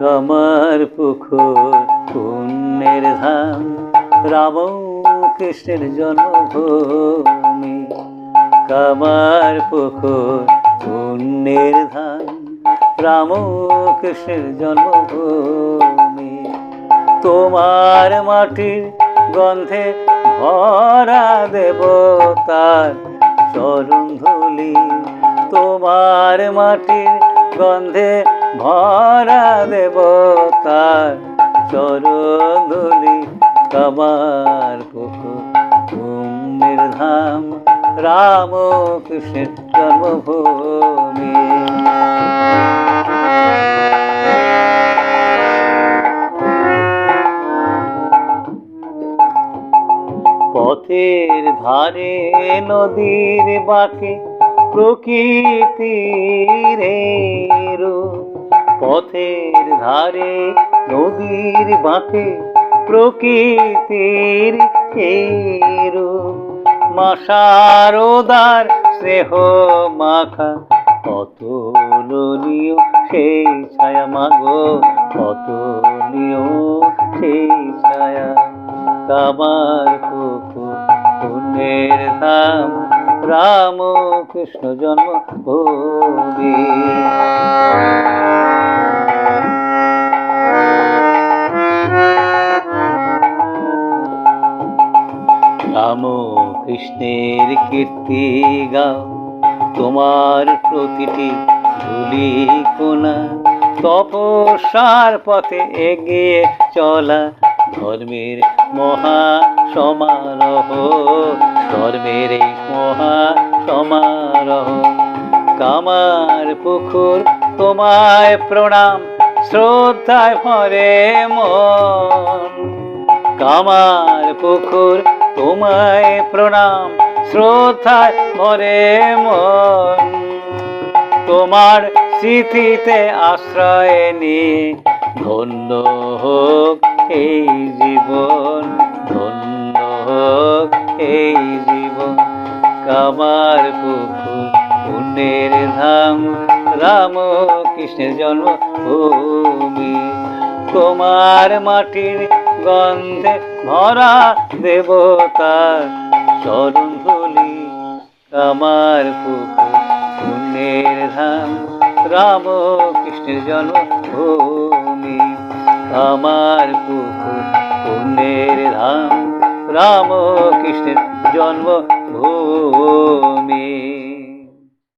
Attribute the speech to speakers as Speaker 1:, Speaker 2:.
Speaker 1: কামার পুকুর, পুণ্যের ধাম রাম কৃষ্ণের জন্মভূমি। কামার পুকুর, পুণ্যের ধাম রাম কৃষ্ণের জন্মভূমি। তোমার মাটির গন্ধে ভরা দেবতার চরণ ধুলি। তোমার মাটির গন্ধে ভরা দেবতার চরণ ধুলি কামার পুকুর পুণ্যের ধাম রাম কৃষ্ণের জন্মভূমি। পথের ধারে নদীর বাঁকে প্রকৃতির পথের ধারে, নদীর বাঁকে, প্রকৃতির রূপ মাসারোদার স্নেহ মাখা, কত অতুলনীয় সেই ছায়া মাগো অতুলনীয় সেই ছায়া। কামার পুকুর পুণ্যের ধাম রাম কৃষ্ণ জন্ম ভূমি রাম, কৃষ্ণের কীর্তি গাও। তোমার প্রতিটি ধুলি কোনা, তপস্যার পথে এগিয়ে চলা। ধর্মের মহা সমারোহ, ধর্মের এই মহা সমারোহ। কামার পুকুর তোমায় প্রণাম, শ্রদ্ধায় ভরে মন। কামার পুকুর তোমায় প্রণাম, শ্রদ্ধায় ভরে মন। তোমার স্মৃতিতে আশ্রয় নিয়ে ধন্য হোক এই জীবন, ধন্য হোক এই জীবন। কামার পুকুর, পুণ্যের ধাম, রাম কৃষ্ণের জন্মভূমি। তোমার মাটির গন্ধে ভরা দেবতার চরণ ধুলি কামার পুকুর ধাম, রাম কৃষ্ণের জন্মভূমি। আমার পুকুর, পুণ্যের ধাম, রাম কৃষ্ণের জন্মভূমি।